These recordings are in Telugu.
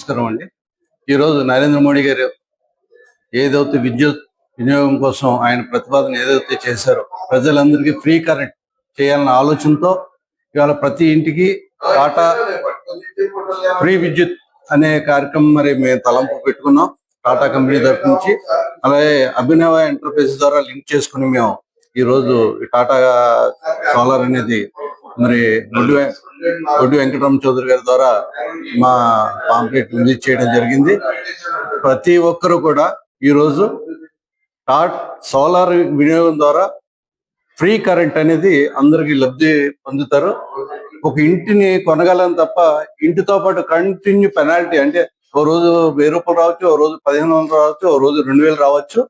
నమస్కారం అండి. ఈరోజు నరేంద్ర మోడీ గారు ఏదైతే విద్యుత్ వినియోగం కోసం ఆయన ప్రతిపాదన ఏదైతే చేశారో ప్రజలందరికీ ఫ్రీ కరెంట్ చేయాలన్న ఆలోచనతో ఇవాళ ప్రతి ఇంటికి టాటా ఫ్రీ విద్యుత్ అనే కార్యక్రమం మరి మేము తలంపు పెట్టుకున్నాం టాటా కంపెనీ తరఫు నుంచి. అలాగే అభినవ ఎంటర్ప్రైజెస్ ద్వారా లింక్ చేసుకుని మేము ఈ రోజు టాటా సోలార్ అనేది మరి ఒడ్డు వె- ఒడ్డు వెంకటరామ చౌదరి గారి ద్వారా మా పాంప్లెట్ రిలీజ్ చేయడం జరిగింది. ప్రతి ఒక్కరు కూడా ఈ రోజు టాట్ సోలార్ వినియోగం ద్వారా ఫ్రీ కరెంట్ అనేది అందరికీ లబ్ధి పొందుతారు. ఒక ఇంటిని కొనగలం తప్ప ఇంటితో పాటు కంటిన్యూ పెనాల్టీ అంటే ఓ రోజు వెయ్యి రూపాయలు రావచ్చు ఓ రోజు పదిహేను వందలు రావచ్చు ఓ రోజు రెండు వేలు రావచ్చు.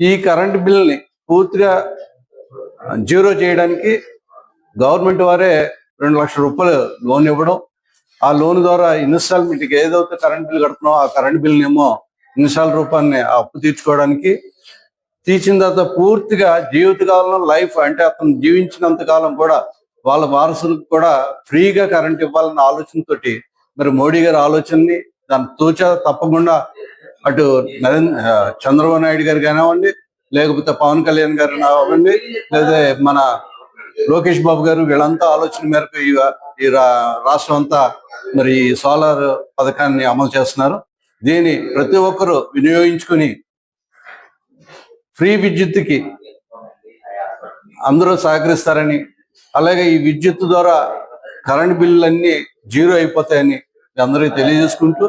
ఈ కరెంట్ బిల్ని పూర్తిగా జీరో చేయడానికి గవర్నమెంట్ వారే రెండు లక్షల రూపాయలు లోన్ ఇవ్వడం. ఆ లోన్ ద్వారా ఇన్స్టాల్మెంట్కి ఏదైతే కరెంట్ బిల్ కడుతున్నామో ఆ కరెంట్ బిల్ ఏమో ఇన్స్టాల్ రూపాన్ని ఆ అప్పు తీర్చుకోవడానికి తీర్చిన తర్వాత పూర్తిగా జీవితకాలంలో లైఫ్ అంటే అతను జీవించినంత కాలం కూడా వాళ్ళ వారసులకు కూడా ఫ్రీగా కరెంట్ ఇవ్వాలన్న ఆలోచనతోటి మరి మోడీ గారి ఆలోచనని దాన్ని తూచ తప్పకుండా అటు నరేంద్ర చంద్రబాబు నాయుడు గారు కానివ్వండి లేకపోతే పవన్ కళ్యాణ్ గారు కానివ్వండి లేదా మన లోకేష్ బాబు గారు వీళ్ళంతా ఆలోచన మేరకు ఈ రాష్ట్రం అంతా మరి ఈ సోలార్ పథకాన్ని అమలు చేస్తున్నారు. దీన్ని ప్రతి ఒక్కరూ వినియోగించుకుని ఫ్రీ విద్యుత్తుకి అందరూ సహకరిస్తారని అలాగే ఈ విద్యుత్ ద్వారా కరెంట్ బిల్లులన్నీ జీరో అయిపోతాయని మీ అందరికీ తెలియజేసుకుంటూ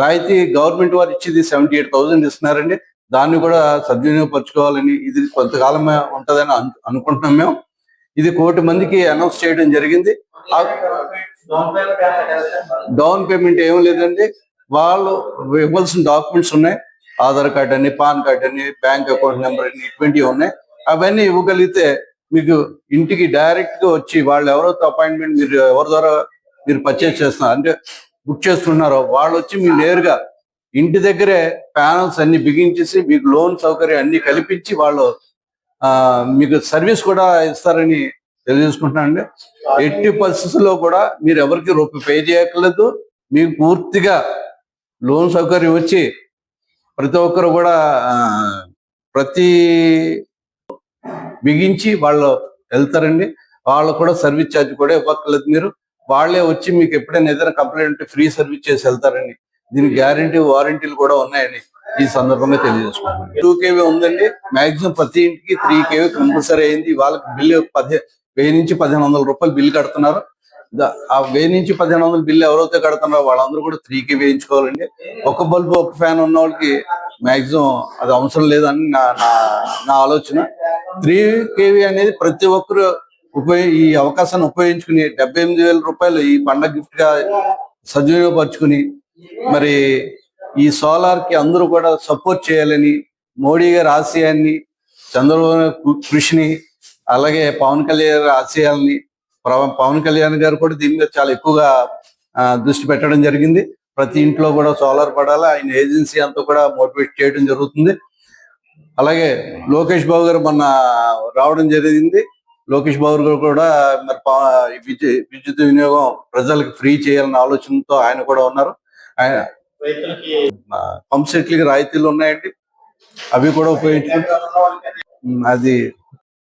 రాయితీ గవర్నమెంట్ వారు ఇచ్చేది సెవెంటీ ఎయిట్ థౌసండ్ ఇస్తున్నారండి. దాన్ని కూడా సద్వినియోగపరచుకోవాలని ఇది కొంతకాలం ఉంటుందని అనుకుంటున్నాం మేము. ఇది కోటి మందికి అనౌన్స్ చేయడం జరిగింది. డౌన్ పేమెంట్ ఏం లేదండి. వాళ్ళు ఇవ్వాల్సిన డాక్యుమెంట్స్ ఉన్నాయి. ఆధార్ కార్డ్ అని పాన్ కార్డ్ అని బ్యాంక్ అకౌంట్ నెంబర్ అని ఇటువంటివి ఉన్నాయి. అవన్నీ ఇవ్వగలిగితే మీకు ఇంటికి డైరెక్ట్గా వచ్చి వాళ్ళు ఎవరైతే అపాయింట్మెంట్ మీరు ఎవరి ద్వారా మీరు పర్చేస్ చేస్తున్నారు అంటే బుక్ చేస్తున్నారో వాళ్ళు వచ్చి మీరు నేరుగా ఇంటి దగ్గరే ప్యానల్స్ అన్ని బిగించేసి మీకు లోన్ సౌకర్యం అన్ని కల్పించి వాళ్ళు ఆ, మీకు సర్వీస్ కూడా ఇస్తారని తెలియజేసుకుంటున్నానండి ఎట్టి పరిస్థితుల్లో కూడా మీరు ఎవరికి రూపాయి పే చేయక్కర్లేదు. మీకు పూర్తిగా లోన్ సౌకర్యం వచ్చి ప్రతి ఒక్కరు కూడా ప్రతి బిగించి వాళ్ళు వెళ్తారండి. వాళ్ళు కూడా సర్వీస్ ఛార్జ్ కూడా ఇవ్వక్కర్లేదు మీరు. వాళ్ళే వచ్చి మీకు ఎప్పుడైనా ఏదైనా కంప్లైంట్ ఉంటే ఫ్రీ సర్వీస్ చేసి వెళ్తారండి. దీనికి గ్యారంటీ వారంటీలు కూడా ఉన్నాయని ఈ సందర్భంగా తెలియజేసుకుంటున్నాను. టూ కేవీ ఉందండి. మాక్సిమం ప్రతి ఇంటికి త్రీ కేవీ కంపల్సరీ అయింది. వాళ్ళకి బిల్లు పది వెయ్యి నుంచి పదిహేను వందల రూపాయలు బిల్లు కడుతున్నారు. ఆ వెయ్యి నుంచి పదిహేను వందల బిల్లు ఎవరైతే కడుతున్నారో వాళ్ళందరూ కూడా త్రీ కే వేయించుకోవాలండి. ఒక బల్బు ఒక ఫ్యాన్ ఉన్న వాళ్ళకి మాక్సిమం అది అవసరం లేదని నా నా- నా ఆలోచన. త్రీ కేవీ అనేది ప్రతి ఒక్కరు ఉపయోగ ఈ అవకాశాన్ని ఉపయోగించుకుని డెబ్బై ఎనిమిది వేల రూపాయలు ఈ పండగ గిఫ్ట్గా సద్వినియోగపరుచుకుని మరి ఈ సోలార్కి అందరూ కూడా సపోర్ట్ చేయాలని మోడీ గారి ఆశయాన్ని చంద్రబాబు కృషిని అలాగే పవన్ కళ్యాణ్ ఆశయాల్ని పవన్ కళ్యాణ్ గారు కూడా దీని మీద చాలా ఎక్కువగా దృష్టి పెట్టడం జరిగింది. ప్రతి ఇంట్లో కూడా సోలార్ పడాలి ఆయన ఏజెన్సీ అంతా కూడా మోటివేట్ చేయడం జరుగుతుంది. అలాగే లోకేష్ బాబు గారు మొన్న రావడం జరిగింది. లోకేష్ బాబు గారు కూడా మరి పా- ఈ విద్యుత్ వినియోగం ప్రజలకు ఫ్రీ చేయాలన్న ఆలోచనతో ఆయన కూడా ఉన్నారు. పంప్ సెట్లకి రాయితీలు ఉన్నాయండి. అవి కూడా ఉపయోగించుకుంటారు అది